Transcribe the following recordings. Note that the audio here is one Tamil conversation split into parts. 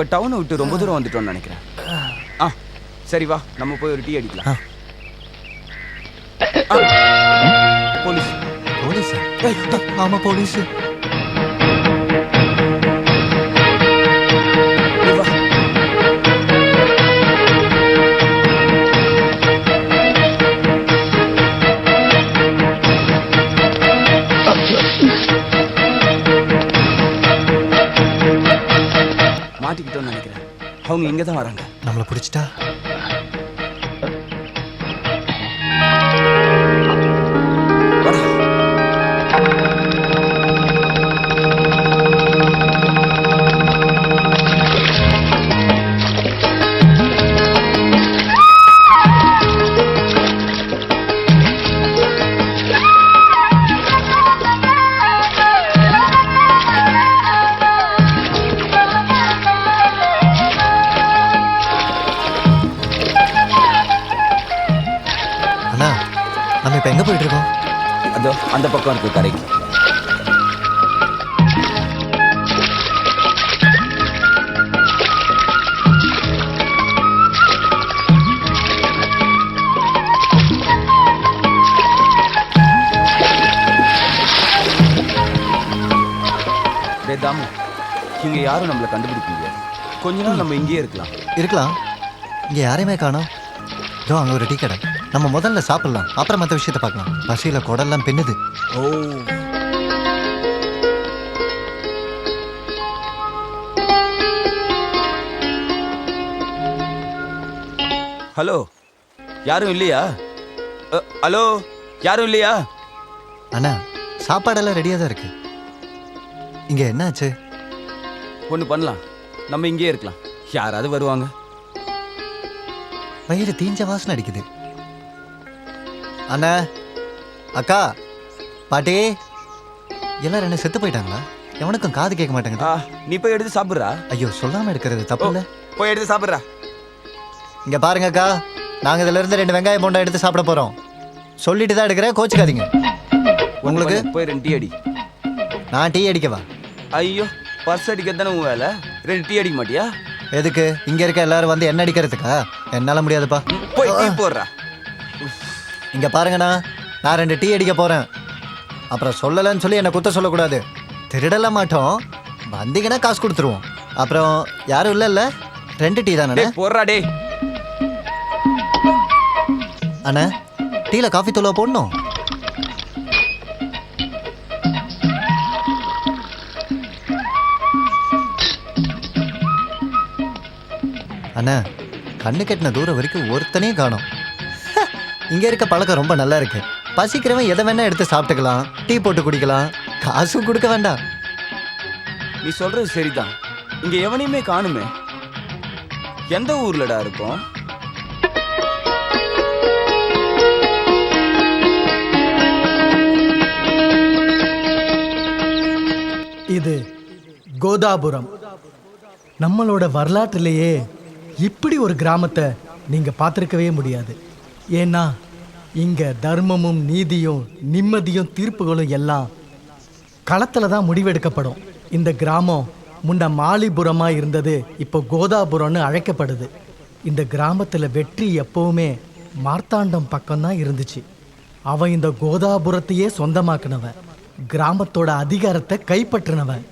நம்ம டவுனை விட்டு ரொம்ப தூரம் வந்துட்டோம்னு நினைக்கிறேன். ஆ சரி வா நம்ம போய் ஒரு டீ அடிக்கலாம். போலீஸ். போலீஸ்? ஆமா போலீஸ். அவங்க இங்க தான் வராங்க. நம்மளை பிடிச்சிட்டா? இப்ப எங்க போயிட்டு இருக்கோம் அதோ அந்த பக்கம் இருக்கு கரைக்கு தாமு இங்க யாரும் நம்மளை கண்டுபிடிக்க முடியாது கொஞ்ச நாள் நம்ம இங்கேயே இருக்கலாம். இருக்கலாம். இங்க யாரையுமே காணோம். இதோ அங்க ஒரு டீ கடை. நம்ம முதல்ல சாப்பிடலாம். அப்புறம் மற்ற விஷயத்த பார்க்கலாம். பசியில குடல்லாம் பின்னுது. ஓ. ஹலோ. யாரும் இல்லையா? ஹலோ. யாரும் இல்லையா? அண்ணா சாப்பாடெல்லாம் ரெடியா தான் இருக்கு. இங்க என்னாச்சு? ஒன்று பண்ணலாம். நம்ம இங்கேயே இருக்கலாம். யாராவது வருவாங்க. வயிறு தீஞ்ச வாசனை அடிக்குது. அண்ணா அக்கா பாட்டி. எல்லாரும் என்ன செத்து போயிட்டாங்களா? எவனுக்கும் காது கேட்க மாட்டேங்குது. ஆ நீ போய் எடுத்து சாப்பிட்றா? ஐயோ சொல்லாம எடுக்கிறது தப்பு இல்ல போய் எடுத்து சாப்பிட்றா. இங்க பாருங்க அக்கா. நாங்க இதுல இருந்து ரெண்டு வெங்காயம் போண்டா எடுத்து சாப்பிட போறோம். சொல்லிட்டு தான் எடுக்கிறேன் கோச்சுக்காதீங்க. உங்களுக்கு? போய் ரெண்டு டீ அடி. நான் டீ அடிக்கவா? ஐயோ பர்ஸ் அடிக்க தானே உன் வேலை? ரெண்டு டீ அடிக்க மாட்டியா? எதுக்கு? இங்க இருக்க எல்லாரும் வந்து என்ன அடிக்கிறதுக்கா? என்னால முடியாதுப்பா. ம், போய் டீ போடுறா. இங்க பாருங்கண்ணா நான் ரெண்டு டீ அடிக்க போறேன். அப்புறம் சொல்லலைன்னு சொல்லி என்னை குத்த சொல்லக்கூடாது. திருடல மாட்டோம். வந்தீங்கன்னா காசு கொடுத்துருவோம். அப்புறம் யாரும் இல்லைல்ல ரெண்டு டீ தானே போடுறா டேய். அண்ணா டீல காஃபி தூளா போடணும். அண்ணா கண்ணு கெட்டின தூரம் வரைக்கும் ஒருத்தனையும் காணோம். இங்க இருக்க பழக்கம் ரொம்ப நல்லா இருக்கு. பசிக்கிறவன் எதை வேணா எடுத்து சாப்பிட்டுக்கலாம் டீ போட்டு குடிக்கலாம் காசும் கொடுக்க வேண்டாம். நீ சொல்றது சரிதான். இங்க எவனையுமே காணுமே. எந்த ஊர்லடா இருக்கும்? இது கோதாபுரம். நம்மளோட வரலாற்றிலேயே இப்படி ஒரு கிராமத்தை நீங்க பார்த்துருக்கவே முடியாது. ஏன்னா இங்க தர்மமும் நீதியும் நிம்மதியும் தீர்ப்புகளும் எல்லாம் களத்துல தான் முடிவெடுக்கப்படும். இந்த கிராமம் முன்ன மாலிபுரமா இருந்தது இப்போ கோதாபுரம்னு அழைக்கப்படுது. இந்த கிராமத்துல வெற்றி எப்பவுமே மார்த்தாண்டம் பக்கம்தான் இருந்துச்சு. அவன் இந்த கோதாபுரத்தையே சொந்தமாக்குனவன். கிராமத்தோட அதிகாரத்தை கைப்பற்றினவன்.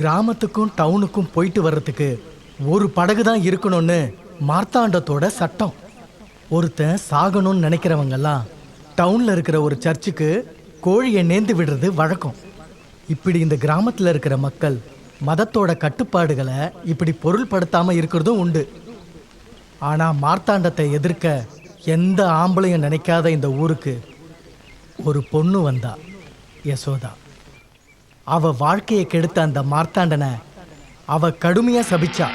கிராமத்துக்கும் டவுனுக்கும் போயிட்டு வர்றதுக்கு ஒரு படகு தான் இருக்கணும்னு மார்த்தாண்டத்தோட சட்டம். ஒருத்தன் சாகணும்னு நினைக்கிறவங்கெல்லாம் டவுனில் இருக்கிற ஒரு சர்ச்சுக்கு கோழியை நேர்ந்து விடுறது வழக்கம். இப்படி இந்த கிராமத்தில் இருக்கிற மக்கள் மதத்தோட கட்டுப்பாடுகளை இப்படி பொருள்படுத்தாமல் இருக்கிறதும் உண்டு. ஆனால் மார்த்தாண்டத்தை எதிர்க்க எந்த ஆம்பளையும் நினைக்காத இந்த ஊருக்கு ஒரு பொண்ணு வந்தா யசோதா. அவ வாழ்க்கையை கெடுத்த அந்த மார்த்தாண்டனை அவ கடுமையாக சபிச்சா.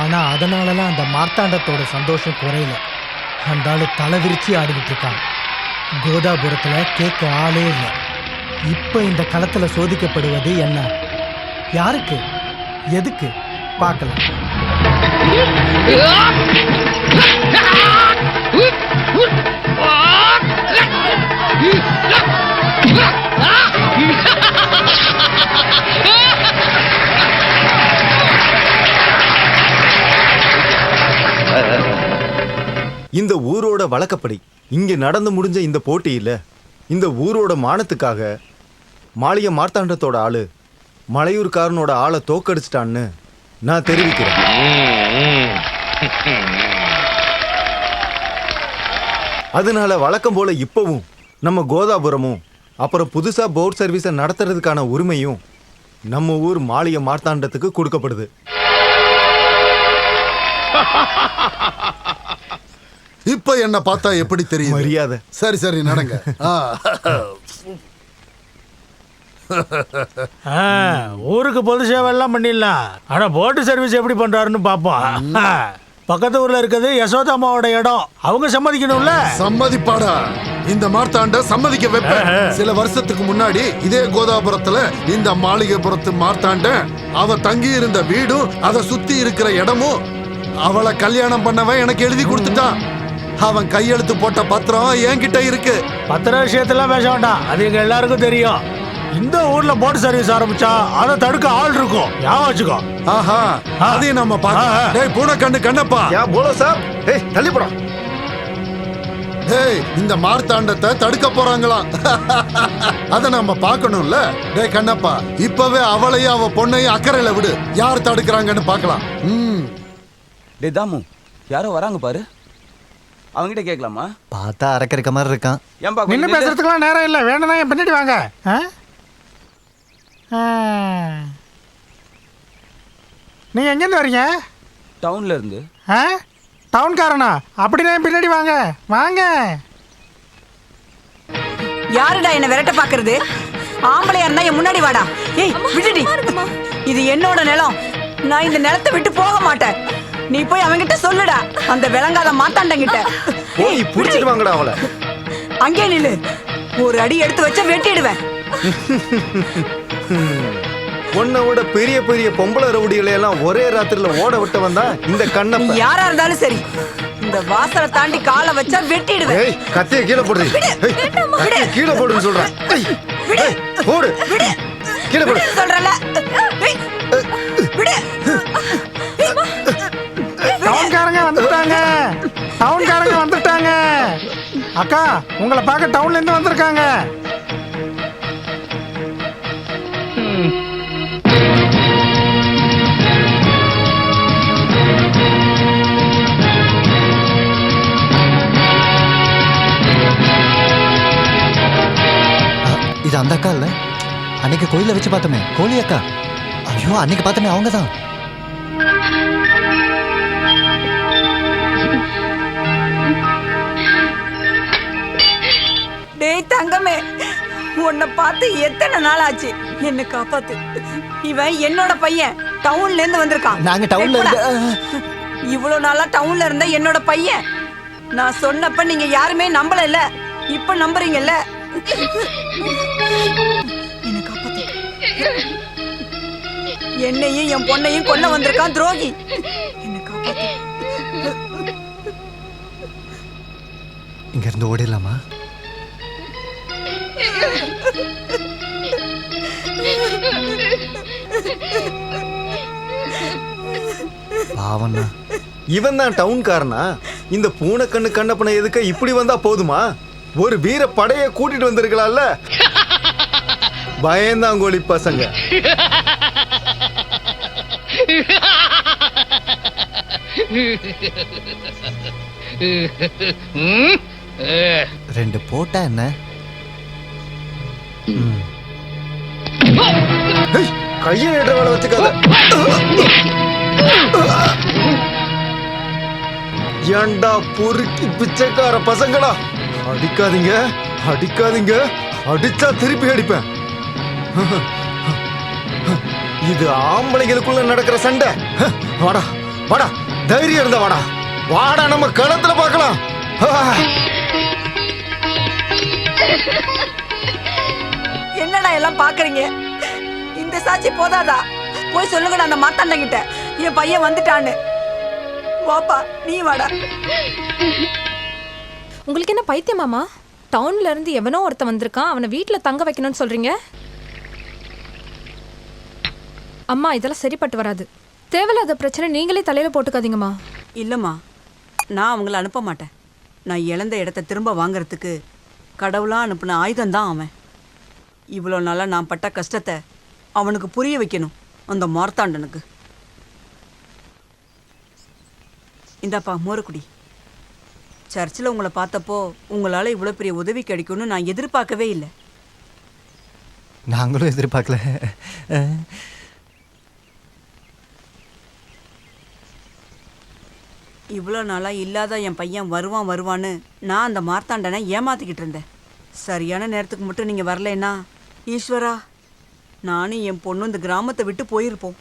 ஆனால் அதனாலலாம் அந்த மார்த்தாண்டத்தோட சந்தோஷம் குறையலை. அந்த ஆளு தலை விரிச்சு ஆடிக்கிட்டு இருக்கான் கோதாபுரத்துல கேட்க ஆளே இல்லை. இப்ப இந்த களத்துல சோதிக்கப்படுவது என்ன? யாருக்கு? எதுக்கு? பார்க்கலாம். இந்த ஊரோட வழக்கப்படி இங்கே நடந்து முடிஞ்ச இந்த போட்டியில் இந்த ஊரோட மானத்துக்காக மாளிகை மார்த்தாண்டத்தோட ஆளு மலையூர்காரனோட ஆளை தோக்கடிச்சிட்டான்னு நான் தெரிவிக்கிறேன். அதனால வழக்கம் போல இப்பவும் நம்ம கோதாபுரமும் அப்புறம் புதுசா போட் சர்வீஸை நடத்துறதுக்கான உரிமையும் நம்ம ஊர் மாளிகை மார்த்தாண்டத்துக்கு கொடுக்கப்படுது. இப்ப என்ன பார்த்தா எப்படி தெரியும் மரியாதை. சரி சரி நடங்க. ஆ. ஆ, ஊருக்கு பொது சேவை எல்லாம் பண்ணிடலாம். ஆனா போட்டு சர்வீஸ் எப்படி பண்றாருன்னு பாப்போம். பக்கத்து ஊர்ல இருக்கிறது யசோதாமாவோட இடம். அவங்க சம்மதிக்கணும்ல? சம்மதிப்பாடா. இந்த மார்த்தாண்ட சம்மதிக்க வைப்ப சில வருஷத்துக்கு முன்னாடி இதே கோதாபுரத்துல இந்த மாளிகைபுரத்து மார்த்தாண்ட அவ தங்கி இருந்த வீடும் அதை சுத்தி இருக்கிற இடமும் அவளை கல்யாணம் பண்ணவன் எனக்கு எழுதி கொடுத்துட்டான். அவன் கையெழுத்து போட்ட பத்திரம் என்கிட்ட இருக்கு. பத்திர விஷயத்தெல்லாம் பேச வேண்டாம். அது எங்க எல்லாருக்கும் தெரியும். இந்த ஊர்ல போட்டு சர்வீஸ் ஆரம்பிச்சா அதை தடுக்க ஆள் இருக்கும். ஞாபகம் வச்சுக்கோ. ஆஹா அதையும் நம்ம. பார்க்கலாம் டேய் பூனைக்கண்ணு கண்ணப்பா. யா போலோ சார். ஏய் தள்ளி போடா டேய் இந்த மார்த்தாண்டத்தை தடுக்க போறாங்களாம். அத நம்ம பார்க்கணும்ல. டேய் கண்ணப்பா இப்பவே அவளையும் அவ பொண்ணையும் அக்கறையில விடு. யார் தடுக்கிறாங்கன்னு பார்க்கலாம். ம். டே தாமு யாரோ வராங்க பாரு. அவங்கிட்ட கேட்கலாமா? பார்த்தா அறக்க மாதிரி இருக்கான். ஏன்பா கொஞ்சம் நின்று நில்லு. பேசுறதுக்கெல்லாம் நேரம் இல்லை. வேணும்னா என் பின்னாடி வாங்க. ஆ? ஆ. நீங்க எங்கேருந்து வரீங்க? டவுன்ல இருந்து. ஆ? டவுன்காரனா அப்படின்னா என் பின்னாடி வாங்க. வாங்க. யாருடா என்ன விரட்ட பாக்குறது ஆம்பளையா இருந்தா என் முன்னாடி வாடா. ஏய் விட்டுடி இது என்னோட நிலம். நான் இந்த நிலத்தை விட்டு போக மாட்டேன். நீ போய் அவன்கிட்ட சொல்லுடா. அந்த விளங்காத மாத்தாண்டங்கிட்ட. போய் புடிச்சிட்டு வாங்கடா அவளை. அங்கே நில்லு. ஒரு அடி எடுத்து வச்சா வெட்டிடுவேன். உன்னை விட பெரிய பெரிய பொம்பளை ரவுடிகளை எல்லாம் ஒரே ராத்திரில ஓட விட்டவன் தான் இந்த நீ கண்ணப்ப யாரா இருந்தாலும் சரி இந்த வாசலை தாண்டி காலை வச்சா வெட்டிடுவேன். ஏய் கத்திய கீழே போடு. கத்திய கீழே போடுன்னு சொல்றேன் ஏய், போடு. கீழே போடு. சொல்றல விடு. டவுன்காரங்க வந்துட்டாங்க. டவுன்காரங்க வந்துட்டாங்க. அக்கா உங்களை பார்க்க டவுன்ல இருந்து வந்திருக்காங்க. இது அந்த அக்கா இல்லை? அன்னைக்கு கோயிலில் வச்சு பார்த்தோமே. கோழி அக்கா. ஐயோ அன்னைக்கு பார்த்தோமே அவங்க தான் டேய் தங்கமே உன்னை பார்த்து எத்தனை நாள் ஆச்சு என்ன காப்பாத்து. இவன் என்னோட பையன். டவுன்ல இருந்து வந்திருக்கான். நாங்க டவுன்ல இருந்து. இவ்வளவு நாளா டவுன்ல இருந்த என்னோட பையன். நான் சொன்னப்ப நீங்க யாருமே நம்பல இல்ல இப்ப நம்புறீங்கல்ல. என்ன காப்பாத்து. என்னையும் என் பொண்ணையும் கொல்ல வந்திருக்கான் துரோகி. என்ன காப்பாத்து. இங்க இருந்து ஓடிடலாமா? பாவண்ணா இவன் தான் டவுன்காரனா? இந்த பூனைக்கண்ணு கண்ணப்பனை எதுக்க இப்படி வந்தா போதுமா? ஒரு வீர படைய கூட்டிட்டு வந்திருக்கலாம்ல? பயந்தாங்கோலி பசங்க. ரெண்டு போட்டா என்ன? கையை நீட்ட வேலை வச்சுக்காத. ஏண்டா பொறுக்கி பிச்சைக்கார பசங்களா? அடிக்காதீங்க அடிக்காதீங்க. அடிச்சா திருப்பி அடிப்பேன். இது ஆம்பளைங்களுக்குள்ள நடக்கிற சண்டை. வாடா வாடா தைரியம் இருந்தா வாடா. வாடா நம்ம களத்துல பார்க்கலாம். என்னடா எல்லாம் பாக்குறீங்க? இந்த சாட்சி போதாதா? போய் சொல்லுங்கடா அந்த மாத்தாண்டங்கிட்ட. என் பையன் வந்துட்டான்னு. வாப்பா நீ வாடா. உங்களுக்கு என்ன பைத்தியமாமா டவுன்ல இருந்து எவனோ ஒருத்தன் வந்திருக்கான் அவனை வீட்ல தங்க வைக்கணும்னு சொல்றீங்க? அம்மா இதெல்லாம் சரிப்பட்டு வராது. தேவையில்லாத பிரச்சனை நீங்களே தலையில போட்டுக்காதீங்கம்மா. இல்லம்மா நான் அவங்கள அனுப்ப மாட்டேன். நான் இழந்த இடத்த திரும்ப வாங்குறதுக்கு கடவுளா அனுப்பின ஆயுதம் தான் அவன். இவ்வளோ நாளா நான் பட்ட கஷ்டத்தை அவனுக்கு புரிய வைக்கணும் அந்த மார்த்தாண்டனுக்கு. இந்தாப்பா மோரக்குடி. சர்ச்சில் உங்களை பார்த்தப்போ உங்களால் இவ்வளோ பெரிய உதவி கிடைக்கும்னு நான் எதிர்பார்க்கவே இல்லை. நாங்களும் எதிர்பார்க்கல. இவ்வளோ நாளாக இல்லாத என் பையன் வருவான் வருவான்னு நான் அந்த மார்த்தாண்டனை ஏமாத்திக்கிட்டு இருந்தேன். சரியான நேரத்துக்கு மட்டும் நீங்கள் வரலைன்னா ஈஸ்வரா நானும் என் பொண்ணும் இந்த கிராமத்தை விட்டு போயிருப்போம்.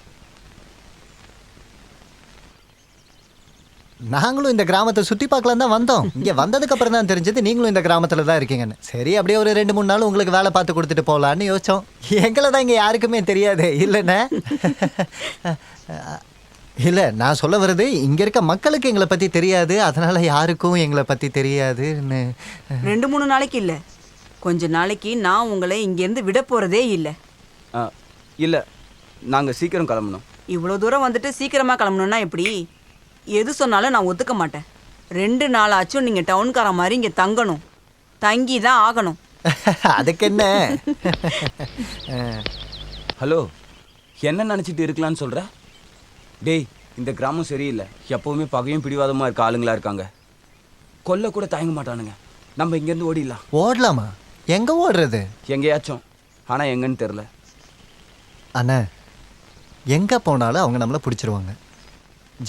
நாங்களும் இந்த கிராமத்தை சுற்றி பார்க்கலாம் தான் வந்தோம். இங்கே வந்ததுக்கு அப்புறம் தான் தெரிஞ்சது நீங்களும் இந்த கிராமத்தில் தான் இருக்கீங்கன்னு. சரி அப்படியே ஒரு ரெண்டு மூணு நாள் உங்களுக்கு வேலை பார்த்து கொடுத்துட்டு போகலான்னு யோசிச்சோம். எங்களை தான் இங்கே யாருக்குமே தெரியாது. இல்லைண்ணே? இல்லை நான் சொல்ல வர்றது இங்கே இருக்க மக்களுக்கு எங்களை பற்றி தெரியாது. அதனால் யாருக்கும் எங்களை பற்றி தெரியாதுன்னு. ரெண்டு மூணு நாளைக்கு இல்லை. கொஞ்ச நாளைக்கு நான் உங்களை இங்கேருந்து விட போகிறதே இல்லை. ஆ, இல்ல. நாங்க சீக்கிரம் கிளம்பணும். இவ்வளோ தூரம் வந்துட்டு சீக்கிரமாக கிளம்பணுன்னா எப்படி? எது சொன்னாலும் நான் ஒத்துக்க மாட்டேன். ரெண்டு நாள் ஆச்சும் நீங்கள் டவுன்கார மாதிரி இங்கே தங்கணும். தங்கி தான் ஆகணும். அதுக்கு என்ன ஹலோ என்ன நினைச்சிட்டு இருக்கலாம்னு சொல்ற? டேய் இந்த கிராமம் சரியில்லை. எப்பவுமே பகையும் பிடிவாதமா இருக்க ஆளுங்களா இருக்காங்க. கொல்ல கூட தயங்க மாட்டானுங்க. நம்ம இங்கேருந்து ஓடிடலாம். ஓடலாமா? எங்கே ஓடுறது? எங்கேயாச்சும். ஆனா எங்கன்னு தெரில அண்ணா எங்கே போனாலும் அவங்க நம்மளை பிடிச்சிருவாங்க.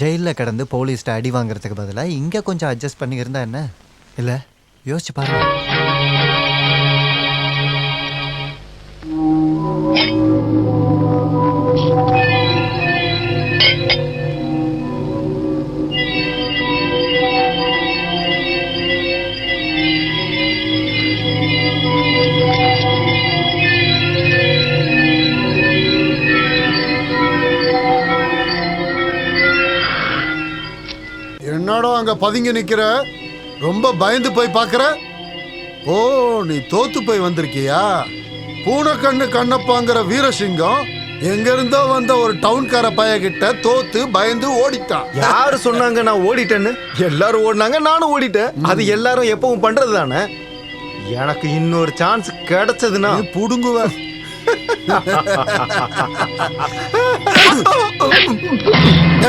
ஜெயிலில் கிடந்து போலீஸ்ட்ட அடி வாங்குறதுக்கு பதிலாக இங்கே கொஞ்சம் அட்ஜஸ்ட் பண்ணியிருந்தா என்ன? இல்லை யோசிச்சு பாருங்க. அங்க பதுங்கி நிக்கிற? ரொம்ப பயந்து போய் பாக்குற ஓ நீ தோத்து போய் வந்திருக்கியா? பூனைக்கண்ணு கண்ணப்பாங்கிற வீரசிங்கம் எங்க இருந்தோ வந்த ஒரு டவுன்கார பைய கிட்ட தோத்து பயந்து ஓடிட்டான். யாரு சொன்னாங்க நான் ஓடிட்டேன்னு? எல்லாரும் ஓடினாங்க நானும் ஓடிட்டேன். அது எல்லாரும் எப்பவும் பண்றது தானே? எனக்கு இன்னொரு சான்ஸ் கிடைச்சதுன்னா. புடுங்குவ.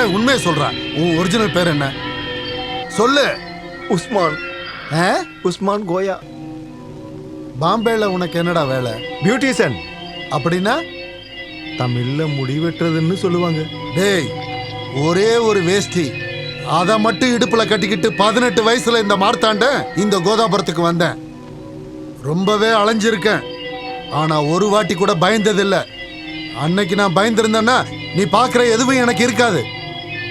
உண்மையை சொல்ற. உன் ஒரிஜினல் பேர் என்ன? சொல்லு. உஸ்மான். ஆ? உஸ்மான் கோயா. பாம்பேல உனக்கு என்னடா வேலை? பியூட்டிஷியன். அப்படின்னா? தமிழ்ல முடி வெட்டுறதுன்னு சொல்லுவாங்க. டேய் ஒரே ஒரு வேஷ்டி. அதை மட்டும் இடுப்புல கட்டிக்கிட்டு பதினெட்டு வயசுல இந்த மார்த்தாண்ட இந்த கோதாபுரத்துக்கு வந்தேன். ரொம்பவே அலைஞ்சிருக்கேன். ஆனா ஒரு வாட்டி கூட பயந்ததில்ல. அன்னைக்கு நான் பயந்திருந்தேன்னா நீ பார்க்குற எதுவும் எனக்கு இருக்காது.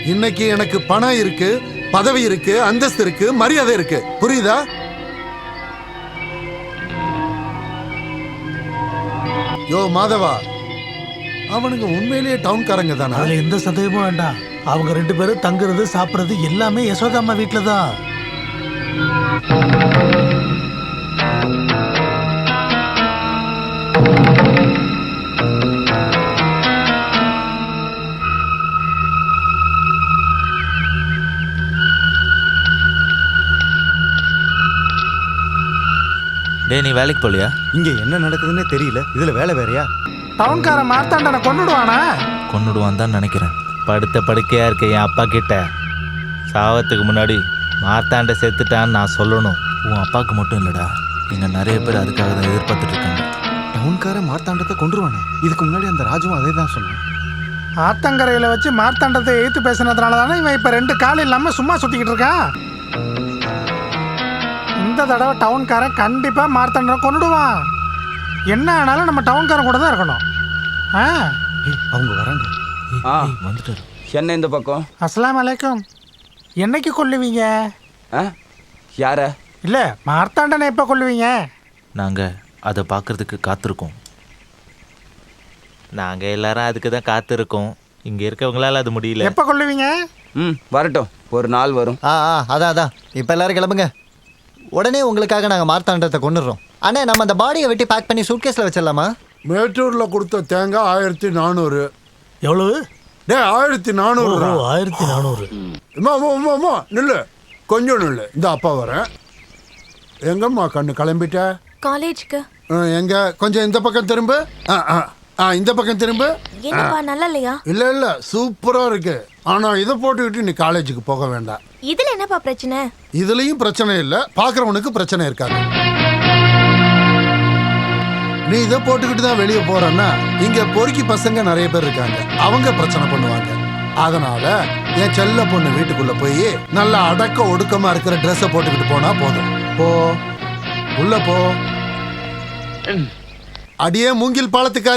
இன்னைக்கு எனக்கு பணம் இருக்கு. பதவி இருக்கு அந்தஸ்து இருக்கு மரியாதை இருக்கு. புரியுதா? யோ மாதவா. அவனுங்க உண்மையிலேயே டவுன்காரங்க தானா? அதுல எந்த சந்தேகமும் வேண்டாம். அவங்க ரெண்டு பேரும் தங்குறது சாப்பிடுறது எல்லாமே யசோதா அம்மா வீட்டில் தான். டேய் நீ வேலைக்கு போலியா? இங்க என்ன நடக்குதுன்னே தெரியல. இதுல வேலை வேறயா? டவுன்கார மார்த்தாண்டனை கொண்டுடுவானா கொன்னுடுவான்? தான் நினைக்கிறேன். படுத்த படுக்கையா இருக்க என் அப்பா கிட்ட. சாவத்துக்கு முன்னாடி மார்த்தாண்ட செத்துட்டான்னு நான் சொல்லணும். உன் அப்பாவுக்கு மட்டும் இல்லடா. இங்க நிறைய பேர் அதுக்காக தான் எதிர்பார்த்துட்டு இருக்காங்க. டவுன்கார மார்த்தாண்டத்தை கொண்டுருவானே இதுக்கு முன்னாடி அந்த ராஜுவும் அதே தான் சொன்னான். ஆத்தங்கரையில் வச்சு மார்த்தாண்டத்தை எய்த்து பேசினதுனால தானே இவன் இப்போ ரெண்டு கால் இல்லாமல் சும்மா சுற்றிக்கிட்டு இருக்கான்? இந்த தடவை டவுன்காரன் கண்டிப்பாக மார்த்தாண்டனை கொண்டுடுவான் என்ன ஆனாலும் நம்ம டவுன்காரன் கூட தான் இருக்கணும். ஆ? அவங்க வராங்க. ஆ. வந்துட்டாரு. என்ன இந்த பக்கம். அஸ்ஸலாமு அலைக்கும். என்னைக்கு கொல்லுவீங்க? ஆ? யார? இல்லை மார்த்தாண்டனை எப்போ கொல்லுவீங்க? நாங்க அதை பார்க்கறதுக்கு காத்திருக்கோம். நாங்க எல்லாரும் அதுக்கு தான் காத்திருக்கோம். இங்க இருக்கவங்களால அது முடியல. எப்போ கொல்லுவீங்க? ம் வரட்டும். ஒரு நாள் வரும். ஆ ஆ அதான் அதான். இப்போ எல்லாரும் கிளம்புங்க. உடனே உங்களுக்காக நாங்கள் மார்த்தாண்டத்தை கொண்டுடுறோம் அண்ணே நம்ம அந்த பாடியை வெட்டி பேக் பண்ணி சூட்கேஸில் வச்சிடலாமா? மேட்டூர்ல கொடுத்த தேங்காய் ஆயிரத்தி நானூறு. எவ்வளவு? டேய் ஆயிரத்தி நானூறு ஆயிரத்தி நானூறு. அம்மா அம்மா அம்மா அம்மா நில்லு. கொஞ்சம் நில்லு. இந்த அப்பா வரேன். எங்கம்மா கண்ணு கிளம்பிட்ட? காலேஜ்க்கு. ஆ, எங்க? கொஞ்சம் இந்த பக்கம் திரும்ப. ஆ, ஆ, ஆ, இந்த பக்கம் திரும்ப. என்னப்பா நல்லா இல்லையா? இல்ல இல்ல சூப்பரா இருக்கு. ஆனா இதை போட்டுக்கிட்டு நீ காலேஜுக்கு போக வேண்டாம். இதுல என்னப்பா பிரச்சனை? இதுலயும் பிரச்சனை இல்ல. பாக்குறவனுக்கு பிரச்சனை இருக்காது. நீ இதை போட்டுக்கிட்டு தான் வெளியே போறன்னா இங்க பொறுக்கி பசங்க நிறைய பேர் இருக்காங்க. அவங்க பிரச்சனை பண்ணுவாங்க. அதனால என் செல்ல பொண்ணு வீட்டுக்குள்ள போய் நல்ல அடக்க ஒடுக்கமா இருக்கிற ட்ரெஸ்ஸை போட்டுக்கிட்டு போனா போதும். போ. உள்ள போ. அடியே மூங்கில் பாலத்துக்காரி.